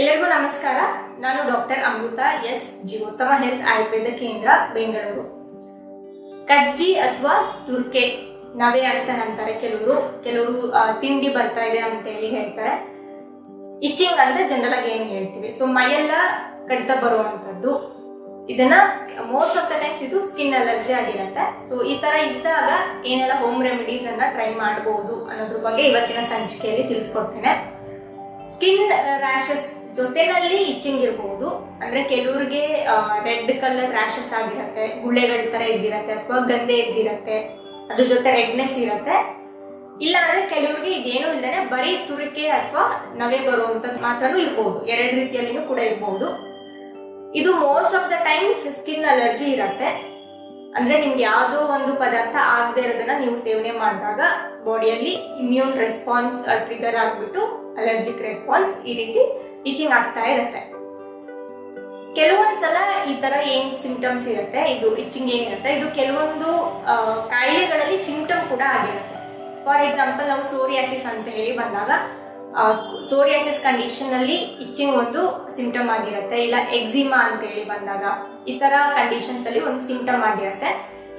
ಎಲ್ಲರಿಗೂ ನಮಸ್ಕಾರ. ನಾನು doctor Amrutha S, Jeevottama health Ayurveda Kendra, Bengaluru. ಕಜ್ಜಿ ಅಥವಾ ತುರ್ಕೆ, ನವೆ ಅಂತ ಅಂತಾರೆ ಕೆಲವರು. ಕೆಲವರು ತಿಂಡಿ ಬರ್ತಾ ಇದೆ ಅಂತ ಹೇಳಿ ಹೇಳ್ತಾರೆ. ಇಚ್ಚಿಂಗ್ ಅಂತ ಜನರಲ್ ಆಗಿ ಏನು ಹೇಳ್ತೀವಿ? ಸೊ ಮೈಯೆಲ್ಲ ಕಡಿತ ಬರುವಂತದ್ದು ಇದನ್ನ ಮೋಸ್ಟ್ ಆಫ್ ದ ಟೈಮ್ಸ್ ಇದು ಸ್ಕಿನ್ ಅಲರ್ಜಿ ಆಗಿರುತ್ತೆ. ಸೊ ಈ ತರ ಇದ್ದಾಗ ಏನೆಲ್ಲ ಹೋಮ್ ರೆಮಿಡೀಸ್ ಅನ್ನ ಟ್ರೈ ಮಾಡಬಹುದು ಅನ್ನೋದ್ರ ಬಗ್ಗೆ ಇವತ್ತಿನ ಸಂಚಿಕೆಯಲ್ಲಿ ತಿಳಿಸ್ಕೊಡ್ತೇನೆ. ಸ್ಕಿನ್ ರ್ಯಾಷಸ್ ಜೊತೆನಲ್ಲಿ ಇಚ್ಚಿಂಗ್ ಇರಬಹುದು ಅಂದ್ರೆ ಕೆಲವ್ರಿಗೆ ರೆಡ್ ಕಲರ್ ರ್ಯಾಶಸ್ ಆಗಿರತ್ತೆ ಗುಳ್ಳೆಗಳ ತರ ಇದ್ದಿರತ್ತೆ, ಅಥವಾ ಗಂದೆ ಇದ್ದಿರತ್ತೆ, ಅದ್ರ ಜೊತೆ ರೆಡ್ನೆಸ್ ಇರತ್ತೆ. ಇಲ್ಲ ಅಂದ್ರೆ ಕೆಲವ್ರಿಗೆ ಇದೇನು ಇಲ್ಲದೆ ಬರೀ ತುರಿಕೆ ಅಥವಾ ನವೆ ಬರುವಂಥದ್ದು ಮಾತ್ರನೂ ಇರ್ಬೋದು. ಎರಡು ರೀತಿಯಲ್ಲಿನೂ ಕೂಡ ಇರ್ಬೋದು. ಇದು most of the times skin allergy ಇರತ್ತೆ. ಅಂದ್ರೆ ನಿಮ್ಗೆ ಯಾವುದೋ ಒಂದು ಪದಾರ್ಥ ಆಗದೆ ಇರೋದನ್ನ ನೀವು ಸೇವನೆ ಮಾಡಿದಾಗ ಬಾಡಿಯಲ್ಲಿ ಇಮ್ಯೂನ್ ರೆಸ್ಪಾನ್ಸ್ ಟ್ರಿಗರ್ ಆಗ್ಬಿಟ್ಟು ಅಲರ್ಜಿಕ್ ರೆಸ್ಪಾನ್ಸ್ ಈ ರೀತಿ ಇಚಿಂಗ್ ಆಗ್ತಾ ಇರುತ್ತೆ. ಕೆಲವೊಂದ್ಸಲ ಈ ತರ ಏನ್ ಸಿಂಪ್ಟಮ್ಸ್ ಇರುತ್ತೆ, ಇದು ಇಚ್ಚಿಂಗ್ ಏನಿರುತ್ತೆ, ಇದು ಕೆಲವೊಂದು ಕಾಯಿಲೆಗಳಲ್ಲಿ ಸಿಂಪ್ಟಮ್ ಕೂಡ ಆಗಿರುತ್ತೆ. ಫಾರ್ ಎಕ್ಸಾಂಪಲ್ ನಾವು ಸೋರಿಯಾಸಿಸ್ ಅಂತ ಹೇಳಿ ಬಂದಾಗ ಸೋರಿಯಾಸಿಸ್ ಕಂಡೀಷನ್ ಅಲ್ಲಿ ಇಚ್ಚಿಂಗ್ ಒಂದು ಸಿಂಪ್ಟಮ್ ಆಗಿರುತ್ತೆ, ಇಲ್ಲ ಎಕ್ಸಿಮಾ ಅಂತ ಹೇಳಿ ಬಂದಾಗ ಈ ತರ ಕಂಡೀಷನ್ಸ್ ಅಲ್ಲಿ ಒಂದು ಸಿಂಪ್ಟಮ್ ಆಗಿರುತ್ತೆ.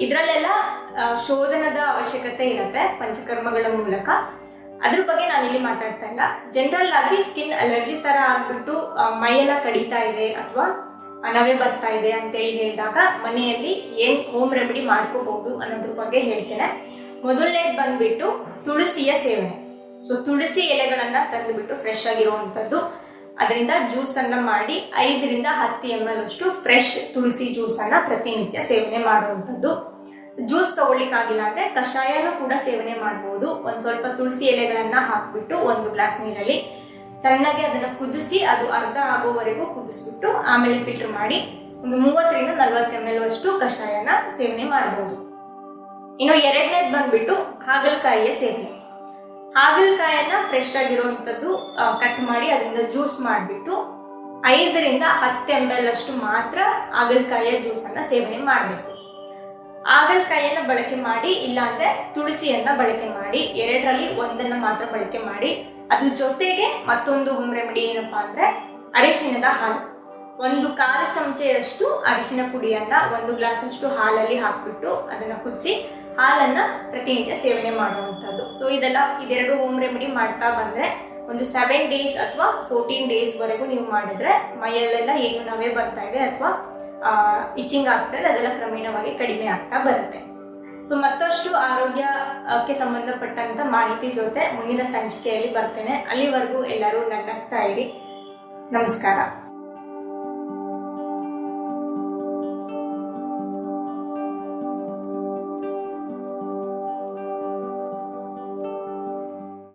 ಇದರಲ್ಲೆಲ್ಲ ಶೋಧನದ ಅವಶ್ಯಕತೆ ಇರುತ್ತೆ ಪಂಚಕರ್ಮಗಳ ಮೂಲಕ. ಅದ್ರ ಬಗ್ಗೆ ನಾನು ಇಲ್ಲಿ ಮಾತಾಡ್ತಾ ಇಲ್ಲ. ಜನರಲ್ ಆಗಿ ಸ್ಕಿನ್ ಅಲರ್ಜಿ ತರ ಆಗ್ಬಿಟ್ಟು ಮೈಯೆಲ್ಲ ಕಡಿತಾ ಇದೆ ಅಥವಾ ನವೆ ಬರ್ತಾ ಇದೆ ಅಂತೇಳಿ ಹೇಳಿದಾಗ ಮನೆಯಲ್ಲಿ ಏನ್ ಹೋಮ್ ರೆಮಿಡಿ ಮಾಡ್ಕೋಬಹುದು ಅನ್ನೋದ್ರ ಬಗ್ಗೆ ಹೇಳ್ತೇನೆ. ಮೊದಲನೇದು ಬಂದ್ಬಿಟ್ಟು ತುಳಸಿಯ ಸೇವನೆ. ಸೊ ತುಳಸಿ ಎಲೆಗಳನ್ನ ತಂದುಬಿಟ್ಟು ಫ್ರೆಶ್ ಆಗಿರುವಂಥದ್ದು. ಅದರಿಂದ ಜ್ಯೂಸ್ ಅನ್ನ ಮಾಡಿ ಐದರಿಂದ ಹತ್ತು ಎಂ ಎಲ್ ಅಷ್ಟು ಫ್ರೆಶ್ ತುಳಸಿ ಜ್ಯೂಸ್ ಅನ್ನ ಪ್ರತಿನಿತ್ಯ ಸೇವನೆ ಮಾಡುವಂಥದ್ದು. ಜ್ಯೂಸ್ ತಗೊಳ್ಳಿಕ್ಕಾಗಿಲ್ಲ ಅಂದ್ರೆ ಕಷಾಯನೂ ಕೂಡ ಸೇವನೆ ಮಾಡಬಹುದು ಒಂದ್ ಸ್ವಲ್ಪ ತುಳಸಿ ಎಲೆಗಳನ್ನ ಹಾಕ್ಬಿಟ್ಟು ಒಂದು ಗ್ಲಾಸ್ ನೀರಲ್ಲಿ ಚೆನ್ನಾಗಿ ಅದನ್ನ ಕುದಿಸಿ ಅದು ಅರ್ಧ ಆಗೋವರೆಗೂ ಕುದಿಸ್ಬಿಟ್ಟು ಆಮೇಲೆ ಫಿಲ್ಟರ್ ಮಾಡಿ ಒಂದು ಮೂವತ್ತರಿಂದ ನಲ್ವತ್ತು ಎಂ ಎಲ್ ಅಷ್ಟು ಕಷಾಯನ ಸೇವನೆ ಮಾಡಬಹುದು ಇನ್ನು ಎರಡನೇದು ಬಂದ್ಬಿಟ್ಟು ಹಾಗಲಕಾಯಿಯ ಸೇವನೆ. ಹಾಗಲಕಾಯನ್ನ ಫ್ರೆಶ್ ಆಗಿರುವಂಥದ್ದು ಕಟ್ ಮಾಡಿ ಅದರಿಂದ ಜ್ಯೂಸ್ ಮಾಡಿಬಿಟ್ಟು ಐದರಿಂದ ಹತ್ತು ಎಂ ಎಲ್ ಅಷ್ಟು ಮಾತ್ರ ಹಾಗಲಕಾಯಿಯ ಜ್ಯೂಸನ್ನು ಸೇವನೆ ಮಾಡಬೇಕು. ಹಾಗಲಕಾಯಿಯನ್ನು ಬಳಕೆ ಮಾಡಿ, ಇಲ್ಲಾಂದ್ರೆ ತುಳಸಿಯನ್ನ ಬಳಕೆ ಮಾಡಿ, ಎರಡರಲ್ಲಿ ಒಂದನ್ನ ಮಾತ್ರ ಬಳಕೆ ಮಾಡಿ, ಅದ್ರ ಜೊತೆಗೆ ಮತ್ತೊಂದು ಹೋಮ್ ರೆಮಿಡಿ ಏನಪ್ಪಾ ಅಂದ್ರೆ ಅರಿಶಿಣದ ಹಾಲು. ಒಂದು ಕಾಲು ಚಮಚೆಯಷ್ಟು ಅರಿಶಿನ ಪುಡಿಯನ್ನ ಒಂದು ಗ್ಲಾಸ್ ಅಷ್ಟು ಹಾಲಲ್ಲಿ ಹಾಕ್ಬಿಟ್ಟು ಅದನ್ನ ಕುದಿಸಿ ಹಾಲನ್ನ ಪ್ರತಿನಿತ್ಯ ಸೇವನೆ ಮಾಡುವಂಥದ್ದು. ಸೊ ಇದೆಲ್ಲ ಇದೆರಡು ಹೋಮ್ ರೆಮಿಡಿ ಮಾಡ್ತಾ ಬಂದ್ರೆ ಒಂದು ಸೆವೆನ್ ಡೇಸ್ ಅಥವಾ ಫೋರ್ಟೀನ್ ಡೇಸ್ ವರೆಗೂ ನೀವು ಮಾಡಿದ್ರೆ ಮೈಯಲ್ಲೆಲ್ಲ ಏನು ನವೆ ಬರ್ತಾ ಇದೆ ಅಥವಾ ಇಚ್ಚಿಂಗ್ ಆಗ್ತಾ ಇದೆ, ಅದೆಲ್ಲ ಕ್ರಮೇಣವಾಗಿ ಕಡಿಮೆ ಆಗ್ತಾ ಬರುತ್ತೆ. ಸೊ ಮತ್ತಷ್ಟು ಆರೋಗ್ಯಕ್ಕೆ ಸಂಬಂಧಪಟ್ಟಂತ ಮಾಹಿತಿ ಜೊತೆ ಮುಂದಿನ ಸಂಚಿಕೆಯಲ್ಲಿ ಬರ್ತೇನೆ. ಅಲ್ಲಿವರೆಗೂ ಎಲ್ಲರೂ ನಗ್ನಗ್ತಾ ಇರಿ. ನಮಸ್ಕಾರ.